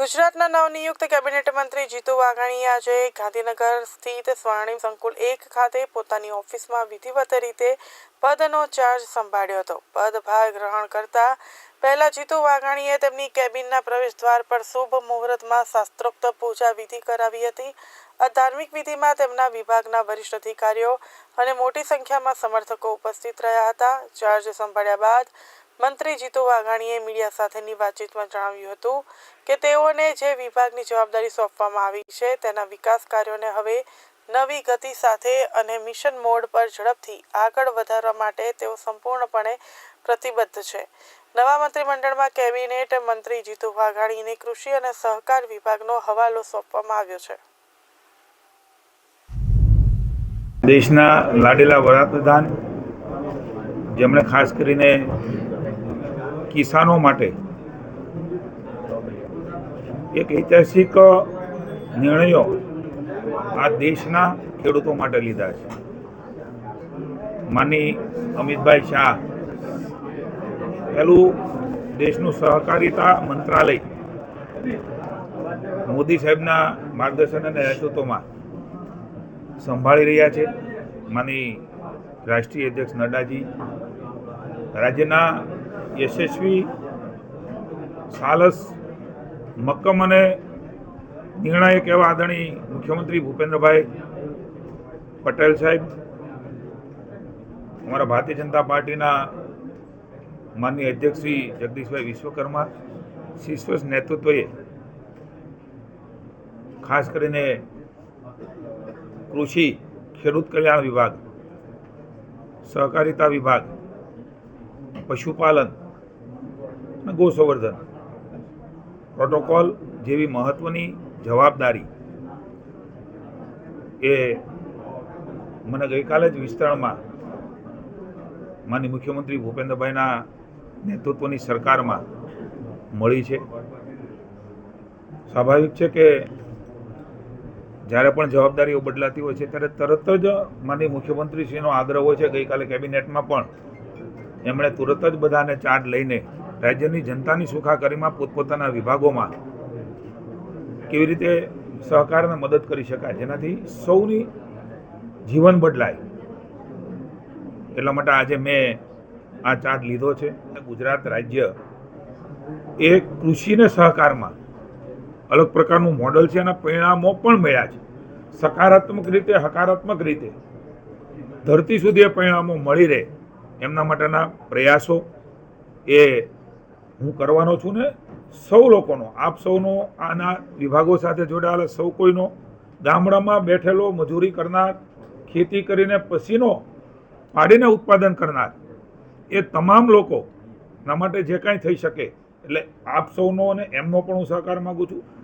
ગુજરાતના નવનિયુક્ત કેબિનેટ મંત્રી જીતુ વાઘાણીએ આજે ગાંધીનગર સ્થિત સ્વર્ણિમ સંકુલ એક ખાતે પોતાની ઓફિસમાં વિધિવત રીતે પદનો ચાર્જ સંભાળ્યો હતો. પદભાર ગ્રહણ કરતા પહેલા જીતુ વાઘાણીએ તેમની કેબિનના પ્રવેશદ્વાર પર શુભ મુહૂર્તમાં શાસ્ત્રોક્ત પૂજા વિધિ કરાવી હતી. આ ધાર્મિક વિધિમાં તેમના વિભાગના વરિષ્ઠ અધિકારીઓ અને મોટી સંખ્યામાં સમર્થકો ઉપસ્થિત રહ્યા હતા. ચાર્જ સંભાળ્યા બાદ મંત્રી જીતુ વાઘાણીએ મીડિયા સાથેની વાતચીતમાં જણાવ્યું હતું કે તેઓને જે વિભાગની જવાબદારી સોંપવામાં આવી છે, તેના વિકાસ કાર્યોને હવે નવી ગતિ સાથે અને મિશન મોડ પર ઝડપથી આગળ વધારવા માટે તેઓ સંપૂર્ણપણે પ્રતિબદ્ધ છે. નવા મંત્રીમંડળમાં કેબિનેટ મંત્રી જીતુ વાઘાણીને કૃષિ અને સહકાર વિભાગનો હવાલો સોંપવામાં આવ્યો છે. દેશના લાડેલા વડાપ્રધાન, જેમણે ખાસ કરીને કિસાનો માટે એક ઐતિહાસિક નિર્ણયો આ દેશના ખેડૂતો માટે લીધા છે. માની અમિતભાઈ શાહ, પહેલું દેશનું સહકારિતા મંત્રાલય મોદી સાહેબના માર્ગદર્શન અને નેતૃત્વમાં સંભાળી રહ્યા છે. માની રાષ્ટ્રીય અધ્યક્ષ નડ્ડાજી રાજ્યના યશસ્વી, સાલસ, મક્કમ અને નિર્ણાયક એવા આદરણીય મુખ્યમંત્રી ભૂપેન્દ્રભાઈ પટેલ સાહેબ, અમારા ભારતીય જનતા પાર્ટીના માનનીય અધ્યક્ષ શ્રી જગદીશભાઈ વિશ્વકર્મા શીર્ષ નેતૃત્વએ ખાસ કરીને કૃષિ, ખેડૂત કલ્યાણ વિભાગ, સહકારિતા વિભાગ, પશુપાલન અને ગોસંવર્ધન. પ્રોટોકોલ જેવી મહત્ત્વની જવાબદારી એ મને ગઈકાલે જ વિસ્તરણમાં માનની મુખ્યમંત્રી ભૂપેન્દ્રભાઈના નેતૃત્વની સરકારમાં મળી છે. સ્વાભાવિક છે કે જ્યારે પણ જવાબદારીઓ બદલાતી હોય છે, ત્યારે તરત જ માનની મુખ્યમંત્રીશ્રીનો આગ્રહ હોય છે. ગઈકાલે કેબિનેટમાં પણ એમણે તુરત જ બધાને ચાર્જ લઈને રાજ્યની જનતાની સુખાકારીમાં પોતપોતાના વિભાગોમાં કેવી રીતે સહકારને મદદ કરી શકાય, જેનાથી સૌની જીવન બદલાય. એટલા માટે આજે મેં આ ચાર્જ લીધો છે. ગુજરાત રાજ્ય એ કૃષિને સહકારમાં અલગ પ્રકારનું મોડલ છે અને પરિણામો પણ મળ્યા છે. સકારાત્મક રીતે, હકારાત્મક રીતે ધરતી સુધી એ પરિણામો મળી રહે. એમના માટેના પ્રયાસો એ હું કરવાનો છું ને સૌ લોકોનો, આપ સૌનો, આના વિભાગો સાથે જોડાયેલા સૌ કોઈનો, ગામડામાં બેઠેલો, મજૂરી કરનાર, ખેતી કરીને પસીનો પાડીને ઉત્પાદન કરનાર, એ તમામ લોકોના માટે જે કાંઈ થઈ શકે, એટલે આપ સૌનો અને એમનો પણ હું સહકાર માગું છું.